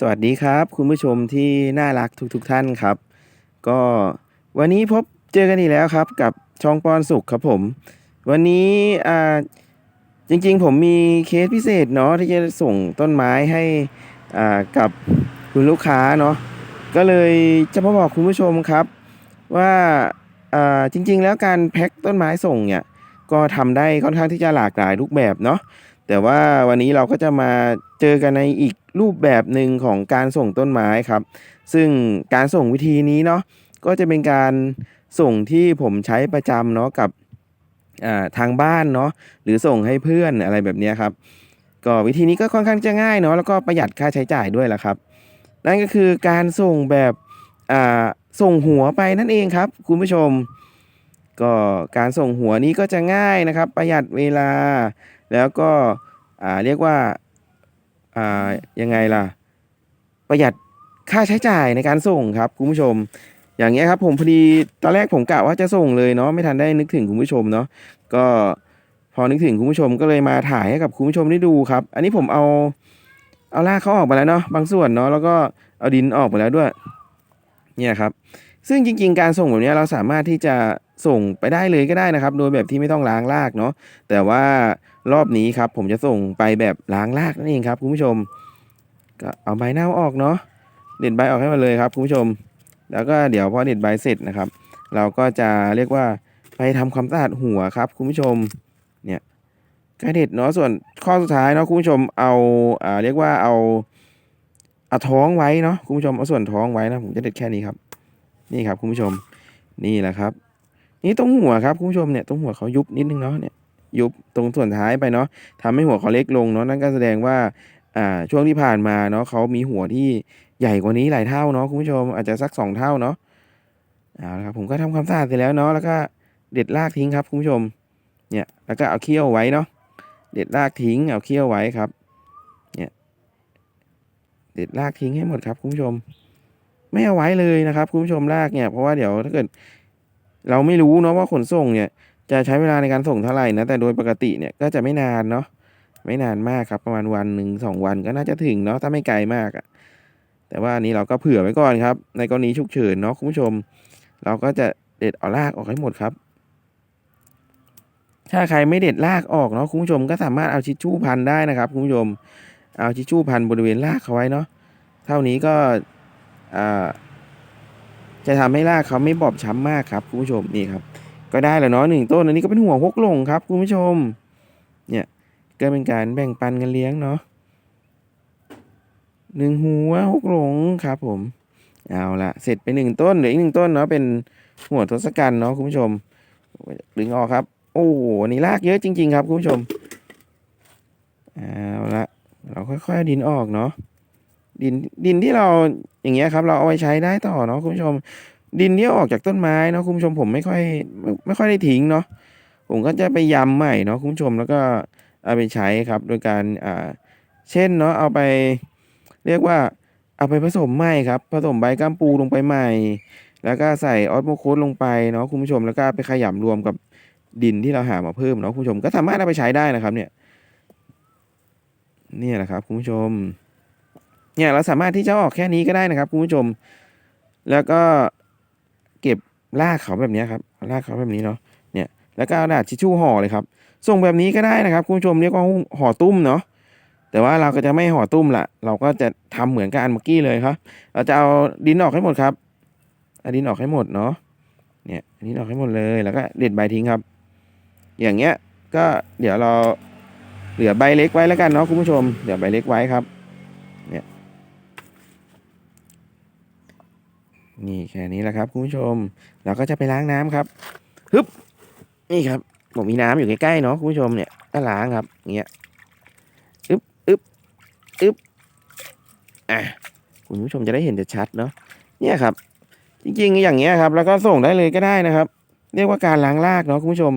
สวัสดีครับ คุณผู้ชมที่น่ารักทุกๆทท่านครับ ก็วันนี้พบเจอกันอีกแล้วครับ กับช่องปอนสุขครับผม วันนี้อ่าจริงๆ ผมมีเคสพิเศษเนาะที่จะส่งต้นไม้ให้อ่ากับคุณลูกค้าเนาะก็เลยจะมาบอกคุณผู้ชมครับว่าอ่าจริง ๆ แล้วการแพ็คต้นไม้ส่งเนี่ยก็ทำได้ค่อนข้างที่จะหลากหลายรูปแบบเนาะแต่ว่าวันนี้เราก็จะมา เจอกันในอีกรูปแบบหนึ่งของการส่งต้นไม้ครับ ซึ่งการส่งวิธีนี้เนาะก็จะเป็นการส่งที่ผมใช้ประจำเนาะกับาทางบ้านเนาะหรือส่งให้เพื่อนอะไรแบบนี้ครับ ก็วิธีนี้ก็ค่อนข้างจะง่ายเนาะแล้วก็ประหยัดค่าใช้จ่ายด้วยละครับ นั่นก็คือการส่งแบบส่งหัวไปนั่นเองครับ คุณผู้ชม ก็การส่งหัวนี้ก็จะง่ายนะครับ ประหยัดเวลา แล้วก็เรียกว่า อ่ายังไงล่ะ ประหยัดค่าใช้จ่ายในการส่งครับคุณผู้ชม อย่างเงี้ยครับผมพอดีตอนแรกผมกะว่าจะส่งเลยเนาะไม่ทันได้นึกถึงคุณผู้ชมเนาะก็พอนึกถึงคุณผู้ชมก็เลยมาถ่ายให้กับคุณผู้ชมได้ดูครับ อันนี้ผมเอาเอารากเขาออกไปแล้วเนาะบางส่วนเนาะแล้วก็เอาดินออกไปแล้วด้วย เนี่ยครับ ซึ่งจริง ๆ การส่งแบบนี้เราสามารถที่จะส่งไปได้เลยก็ได้นะครับ โดยแบบที่ไม่ต้องล้างรากเนาะแต่ว่า รอบนี้ครับ ผมจะส่งไปแบบล้างรากนั่นเองครับคุณผู้ชม ก็เอาใบเน่าออกเนาะเด็ดใบออกให้หมาเลยครับคุณผู้ชม แล้วก็เดี๋ยวพอเด็ดใบเสร็จนะครับ เราก็จะเรียกว่าไปทำความสะอาดหัวครับคุณผู้ชมเนี่ยก็เด็ดเนาะส่วนข้อสุดท้ายเนาะคุณผู้ชมเอาอ่าเรียกว่าเอาเอาท้องไว้เนาะคุณผู้ชมเอาส่วนท้องไว้นะผมจะเด็ดแค่นี้ครับ นี่ครับคุณผู้ชมนี่แหละครับ นี่ตรงหัวครับคุณผู้ชมเนี่ยตรงหัวเขายุบนิดนึงเนาะเนี่ย ยุบตรงส่วนท้ายไปเนาะทำให้หัวเขาเล็กลงเนาะนั่นก็แสดงว่าอ่าช่วงที่ผ่านมาเนาะเขามีหัวที่ใหญ่กว่านี้หลายเท่าเนาะคุณผู้ชมอาจจะสักสองเท่าเนาะเอาละครับผมก็ทำความสะอาดเสร็จแล้วเนาะแล้วก็เด็ดรากทิ้งครับคุณผู้ชมเนี่ยแล้วก็เอาเขี้ยวไว้เนาะเด็ดรากทิ้งเอาเขี้ยวไว้ครับเนี่ยเด็ดรากทิ้งให้หมดครับคุณผู้ชม ไม่เอาไว้เลยนะครับคุณผู้ชมรากเนี่ยเพราะว่าเดี๋ยวถ้าเกิด เราไม่รู้เนาะว่าขนส่งเนี่ย จะใช้เวลาในการส่งเท่าไหร่นะแต่โดยปกติเนี่ยก็จะไม่นานเนาะไม่นานมากครับประมาณวันหนึ่งสองวันก็น่าจะถึงเนาะถ้าไม่ไกลมากอะแต่ว่านี้เราก็เผื่อไว้ก่อนครับ ในกรณีฉุกเฉินเนาะคุณผู้ชม เราก็จะเด็ดเอารากออกให้หมดครับ ถ้าใครไม่เด็ดรากออกเนาะคุณผู้ชมก็สามารถเอาชิชชู่พันได้นะครับคุณผู้ชมเอาชิชชู่พันบริเวณรากเขาไว้เนาะเท่านี้ก็จะทำให้รากเขาไม่บอบช้ำมากครับคุณผู้ชมนี่ครับ ก็ได้แล้วเนาะหนึ่งต้น อันนี้ก็เป็นหัวหกลงครับคุณผู้ชม เนี่ยก็เป็นการแบ่งปันกันเลี้ยงเนาะหนึ่งหัวหกหลงครับผม เอาละเสร็จไปหนึ่งต้นเหลืออีกหนึ่งต้นเนาะเป็นหัวทศกัณฐ์เนาะคุณผู้ชม ดึงออกครับ โอ้โหอันนี้รากเยอะจริง ๆ ครับคุณผู้ชม เอาละเราค่อยๆดินออกเนาะดินดินที่เราอย่างเงี้ยครับ เราเอาไว้ใช้ได้ต่อเนาะคุณผู้ชม ดินที่ออกจากต้นไม้เนาะคุณผู้ชมผมไม่ค่อยไม่ไม่ค่อยได้ทิ้งเนาะผมก็จะไปยำใหม่เนาะคุณผู้ชมแล้วก็เอาไปใช้ครับ โดยการอ่าเช่นเนาะเอาไปเรียกว่าเอาไปผสมใหม่ครับ ผสมใบก้ามปูลงไปใหม่ แล้วก็ใส่ออสโมโคสลงไปเนาะคุณผู้ชมแล้วก็ไปขยำรวมกับดินที่เราหามาเพิ่มเนาะคุณผู้ชมก็สามารถเอาไปใช้ได้นะครับ เนี่ยนี่แหละครับคุณผู้ชม เนี่ยเราสามารถที่จะออกแค่นี้ก็ได้นะครับคุณผู้ชม แล้วก็ เก็บรากเขาแบบนี้ครับรากเขาแบบนี้เนาะเนี่ยแล้วก็เอากระดาษทิชชู่ห่อเลยครับ ส่งแบบนี้ก็ได้นะครับ คุณผู้ชมเรียกว่าห่อตุ้มเนาะแต่ว่าเราก็จะไม่ห่อตุ้มละเราก็จะทำเหมือนกับอันเมื่อกี้เลยครับ เราจะเอาดินออกให้หมดครับเอาดินออกให้หมดเนาะเนี่ยดินออกให้หมดเลยแล้วก็เด็ดใบทิ้งครับ อย่างเงี้ยก็เดี๋ยวเราเหลือใบเล็กไว้แล้วกันเนาะคุณผู้ชมเดี๋ยวใบเล็กไว้ครับเนี่ย นี่แค่นี้แหละครับคุณผู้ชม เราก็จะไปล้างน้ำครับฮึบนี่ครับ ผมมีน้ำอยู่ใกล้ๆเนาะคุณผู้ชมเนี่ยก็ล้างครับเงี้ยอึบอึบอึบอะคุณผู้ชมจะได้เห็นชัดเนาะเนี่ยครับ จริงๆอย่างเงี้ยครับ แล้วก็ส่งได้เลยก็ได้นะครับ เรียกว่าการล้างรากเนาะคุณผู้ชม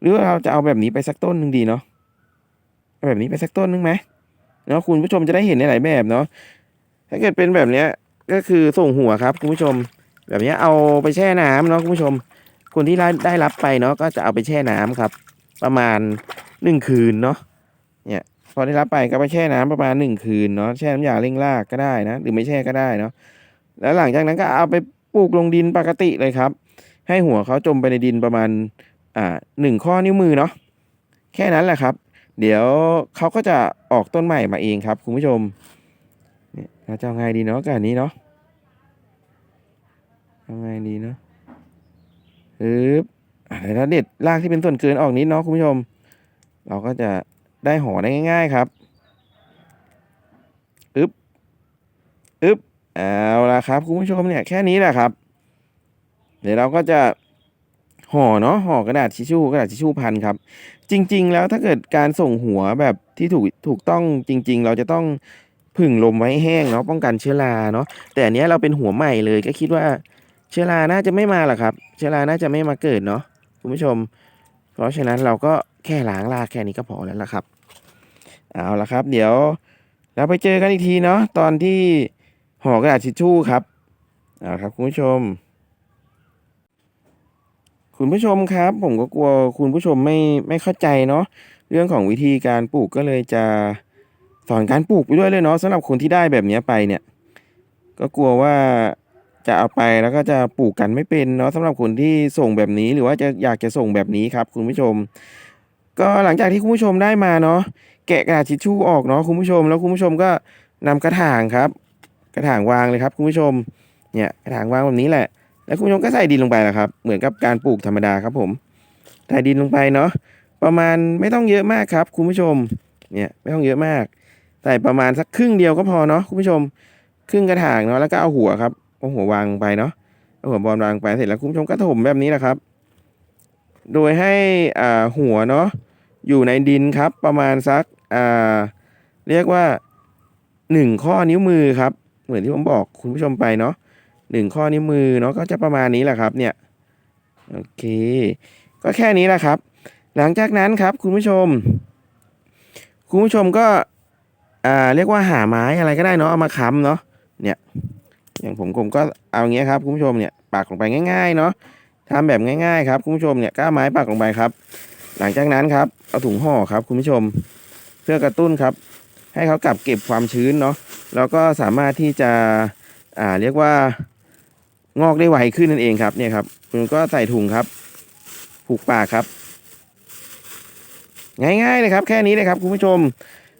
หรือว่าเราจะเอาแบบนี้ไปสักต้นหนึ่งดีเนาะเอาแบบนี้ไปสักต้นหนึ่งไหมเนาะคุณผู้ชมจะได้เห็นในหลายแบบเนาะถ้าเกิดเป็นแบบเนี้ย ก็คือส่งหัวครับคุณผู้ชม แบบนี้เอาไปแช่น้ำเนาะคุณผู้ชม คนที่ได้รับไปเนาะก็จะเอาไปแช่น้ำครับ ประมาณหนึ่งคืนเนาะเนี่ยพอได้รับไปก็ไปแช่น้ำประมาณหนึ่งคืนเนาะแช่น้ำยาเร่งรากก็ได้นะ หรือไม่แช่ก็ได้เนาะแล้วหลังจากนั้นก็เอาไปปลูกลงดินปกติเลยครับ ให้หัวเขาจมไปในดินประมาณอ่าหนึ่งข้อนิ้วมือเนาะแค่นั้นแหละครับ เดี๋ยวเขาก็จะออกต้นใหม่มาเองครับ คุณผู้ชม นี่ยเราจะเอาไงดีเนาะกับอันนี้เนาะเอาไงดีเนาะฮึบอะเดี๋ยวเราเด็ดรากที่เป็นส่วนเกินออกนิดเนาะคุณผู้ชม เราก็จะได้ห่อได้ง่าย ๆครับอึบอึบเอาละครับคุณผู้ชมเนี่ยแค่นี้แหละครับ เดี๋ยวเราก็จะห่อเนาะห่อกระดาษทิชชู่กระดาษทิชชู่พันครับ จริง ๆ แล้วถ้าเกิดการส่งหัวแบบที่ถูกถูกต้องจริง ๆ เราจะต้อง ผึ่งลมไว้แห้งเนาะป้องกันเชื้อราเนาะแต่อันนี้เราเป็นหัวใหม่เลยก็คิดว่าเชื้อราน่าจะไม่มาหรอกครับ เชื้อราน่าจะไม่มาเกิดเนาะคุณผู้ชม เพราะฉะนั้นเราก็แค่ล้างรากแค่นี้ก็พอแล้วล่ะครับ เอาละครับ เดี๋ยวเราไปเจอกันอีกทีเนาะตอนที่ห่อกระดาษทิชชู่ครับเอาครับคุณผู้ชม คุณผู้ชมครับ ผมก็กลัวคุณผู้ชมไม่ไม่เข้าใจเนาะเรื่องของวิธีการปลูกก็เลยจะ สอนการปลูกไปด้วยเลยเนาะสำหรับคนที่ได้แบบนี้ไปเนี่ย ก็กลัวว่าจะเอาไปแล้วก็จะปลูกกันไม่เป็นเนาะสำหรับคนที่ส่งแบบนี้หรือว่าจะอยากจะส่งแบบนี้ครับ คุณผู้ชม ก็หลังจากที่คุณผู้ชมได้มาเนาะแกะกระดาษทิชชู่ออกเนาะคุณผู้ชม แล้วคุณผู้ชมก็นำกระถางครับ กระถางวางเลยครับ คุณผู้ชมเนี่ยกระถางวางแบบนี้แหละ แล้วคุณผู้ชมก็ใส่ดินลงไปแหละครับ เหมือนกับการปลูกธรรมดาครับผมใส่ดินลงไปเนาะประมาณไม่ต้องเยอะมากครับ คุณผู้ชมเนี่ยไม่ต้องเยอะมาก ใส่ประมาณสักครึ่งเดียวก็พอเนาะคุณผู้ชม ครึ่งกระถางเนาะแล้วก็เอาหัวครับเอาหัววางไปเนาะเอาหัวบอลวางไปเสร็จแล้วคุณผู้ชมก็ถมแบบนี้แหละครับ โดยให้อ่าหัวเนาะอยู่ในดินครับประมาณสักอ่าเรียกว่าหนึ่งข้อนิ้วมือครับ เหมือนที่ผมบอกคุณผู้ชมไปเนาะหนึ่งข้อนิ้วมือเนาะก็จะประมาณนี้แหละครับเนี่ยโอเค ก็แค่นี้แหละครับ หลังจากนั้นครับคุณผู้ชม คุณผู้ชมก็ อ่าเรียกว่าหาไม้อะไรก็ได้เนาะเอามาค้ำเนาะเนี่ยอย่างผมผมก็เอาอย่างเงี้ยครับคุณผู้ชมเนี่ยปักลงไปง่ายๆเนาะทำแบบง่ายๆครับคุณผู้ชมเนี่ยก้าไม้ปักลงไปครับ หลังจากนั้นครับเอาถุงห่อครับคุณผู้ชม เพื่อกระตุ้นครับ ให้เขากลับเก็บความชื้นเนาะแล้วก็สามารถที่จะอ่าเรียกว่างอกได้ไวขึ้นนั่นเองครับเนี่ยครับคุณก็ใส่ถุงครับผูกปากครับ ง่ายๆเลยครับ แค่นี้เลยครับคุณผู้ชม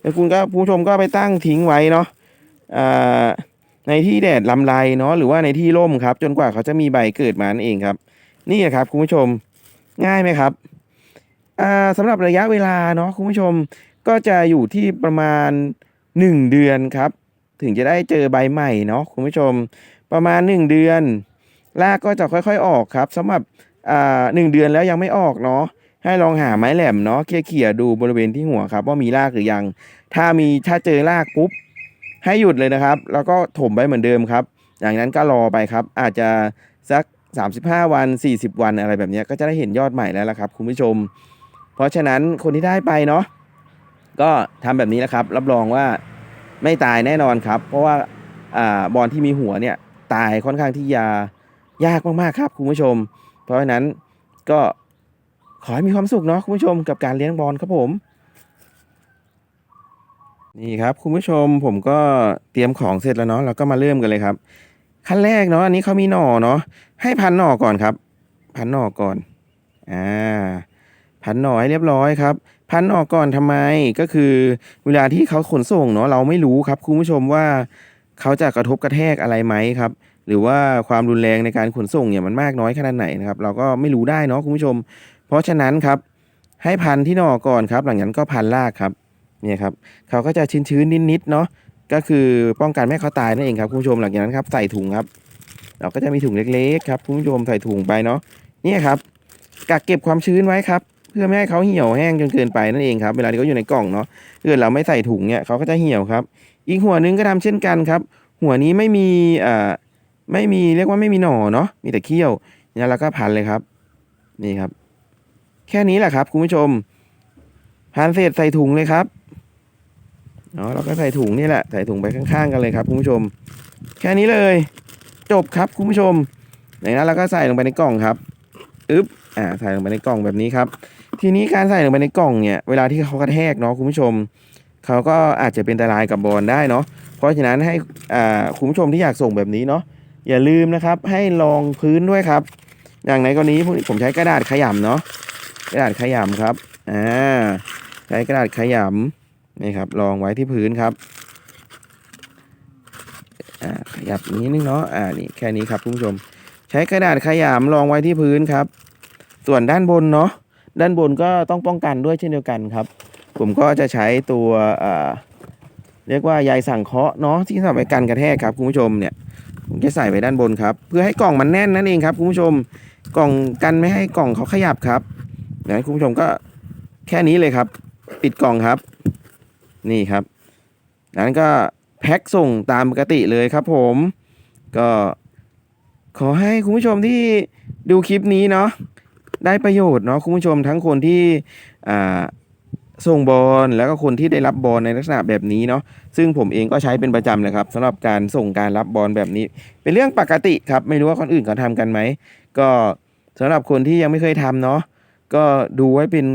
แล้วคุณก็ผู้ชมก็ไปตั้งทิ้งไว้เนาะในที่แดดลำไรเนาะหรือว่าในที่ร่มครับ จนกว่าเขาจะมีใบเกิดมานั่นเองครับ นี่นะครับคุณผู้ชมง่ายไหมครับอ่าสำหรับระยะเวลาเนาะคุณผู้ชมก็จะอยู่ที่ประมาณ 1 เดือนครับ ถึงจะได้เจอใบใหม่เนาะคุณผู้ชม ประมาณ 1 เดือนรากก็จะค่อยๆออกครับสำหรับหนึ่งเดือนแล้วยังไม่ออกเนาะ ให้ลองหาไม้แหลมเนาะเขี่ยๆดูบริเวณที่หัวครับ ว่ามีรากหรือยัง ถ้ามีถ้าเจอรากปุ๊บ ให้หยุดเลยนะครับ แล้วก็ถมไปเหมือนเดิมครับ อย่างนั้นก็รอไปครับ อาจจะสัก 35 วัน 40 วันอะไรแบบนี้ก็จะได้เห็นยอดใหม่แล้วละครับ คุณผู้ชม เพราะฉะนั้นคนที่ได้ไปเนาะก็ทำแบบนี้นะครับ รับรองว่าไม่ตายแน่นอนครับ เพราะว่าอ่าบอลที่มีหัวเนี่ยตายค่อนข้างที่จะยากมากๆครับ คุณผู้ชม เพราะฉะนั้นก็ ขอให้มีความสุขเนาะคุณผู้ชมกับการเลี้ยงบอลครับผม นี่ครับคุณผู้ชมผมก็เตรียมของเสร็จแล้วเนาะเราก็มาเริ่มกันเลยครับ ขั้นแรกเนาะอันนี้เขามีหน่อเนาะให้พันหน่อก่อนครับ พันหน่อก่อนอ่าพันหน่อให้เรียบร้อยครับ พันหน่อก่อนทำไมก็คือเวลาที่เขาขนส่งเนาะเราไม่รู้ครับคุณผู้ชมว่าเขาจะกระทบกระแทกอะไรไหมครับหรือว่าความรุนแรงในการขนส่งเนี่ยมันมากน้อยขนาดไหนนะครับ เราก็ไม่รู้ได้เนาะคุณผู้ชม เพราะฉะนั้นครับให้พันที่หน่อก่อนครับ หลังจากนั้นก็พันรากครับเนี่ยครับเขาก็จะชื้นๆนิดๆเนาะก็คือป้องกันไม่ให้เขาตายนั่นเองครับคุณผู้ชมหลังจากนั้นครับใส่ถุงครับ เราก็จะมีถุงเล็กๆครับคุณผู้ชมใส่ถุงไปเนาะเนี่ยครับกักเก็บความชื้นไว้ครับ เพื่อไม่ให้เขาเหี่ยวแห้งจนเกินไปนั่นเองครับเวลาที่เขาอยู่ในกล่องเนาะถ้าเกิดเราไม่ใส่ถุงเนี่ยเขาก็จะเหี่ยวครับ อีกหัวหนึงก็ทำเช่นกันครับ หัวนี้ไม่มีอ่าไม่มีเรียกว่าไม่มีหน่อเนาะมีแต่เขี้ยวเนี่ยเราก็พันเลยครับ นี่ครับ แค่นี้แหละครับคุณผู้ชมพันเสร็จใส่ถุงเลยครับเนาะเราก็ใส่ถุงนี่แหละใส่ถุงไปข้างๆกันเลยครับคุณผู้ชม แค่นี้เลย จบครับคุณผู้ชมจากนั้นเราก็ใส่ลงไปในกล่องครับอึ๊บอ่าใส่ลงไปในกล่องแบบนี้ครับ ทีนี้การใส่ลงไปในกล่องเนี่ยเวลาที่เขากระแทกเนาะคุณผู้ชมเขาก็อาจจะเป็นอันตรายกับบอลได้เนาะเพราะฉะนั้นให้อ่าคุณผู้ชมที่อยากส่งแบบนี้เนาะอย่าลืมนะครับให้รองพื้นด้วยครับ อย่างในกรณีผมใช้กระดาษขยำเนาะ กระดาษขยำครับอ่าใช้กระดาษขยำนี่ครับรองไว้ที่พื้นครับอ่าขยับนิดนึงเนาะอ่านี่แค่นี้ครับคุณผู้ชม ใช้กระดาษขยำรองไว้ที่พื้นครับ ส่วนด้านบนเนาะด้านบนก็ต้องป้องกันด้วยเช่นเดียวกันครับ ผมก็จะใช้ตัวอ่าเรียกว่าใยสังเคราะห์เนาะที่สำหรับกันกระแทกครับคุณผู้ชมเนี่ยผมจะใส่ไว้ด้านบนครับ เพื่อให้กล่องมันแน่นนั่นเองครับคุณผู้ชม กล่องกันไม่ให้กล่องเขาขยับครับ เดี๋ยวให้คุณผู้ชมก็แค่นี้เลยครับ ปิดกล่องครับ นี่ครับนั้นก็แพ็คส่งตามปกติเลยครับผม ก็ขอให้คุณผู้ชมที่ดูคลิปนี้เนาะได้ประโยชน์เนาะคุณผู้ชมทั้งคนที่อ่าส่งบอลแล้วก็คนที่ได้รับบอลในลักษณะแบบนี้เนาะซึ่งผมเองก็ใช้เป็นประจำเลยครับสำหรับการส่งการรับบอลแบบนี้ เป็นเรื่องปกติครับ ไม่รู้ว่าคนอื่นเขาทำกันไหม ก็สำหรับคนที่ยังไม่เคยทำเนาะ ก็ดูไว้เป็น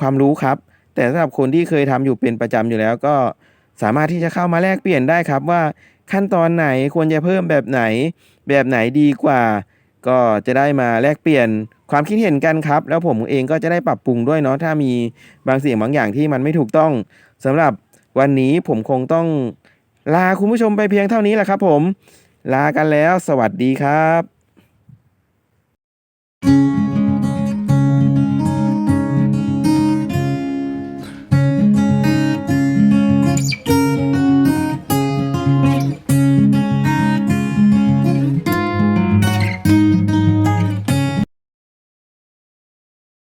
ความรู้ครับ แต่สำหรับคนที่เคยทำอยู่เป็นประจำอยู่แล้ว ก็สามารถที่จะเข้ามาแลกเปลี่ยนได้ครับว่าขั้นตอนไหนควรจะเพิ่มแบบไหน แบบไหนดีกว่า ก็จะได้มาแลกเปลี่ยนความคิดเห็นกันครับ แล้วผมเองก็จะได้ปรับปรุงด้วยเนาะถ้ามีบางสิ่งบางอย่างที่มันไม่ถูกต้องสำหรับวันนี้ผมคงต้องลาคุณผู้ชมไปเพียงเท่านี้แหละครับ ผม ลากันแล้ว สวัสดีครับ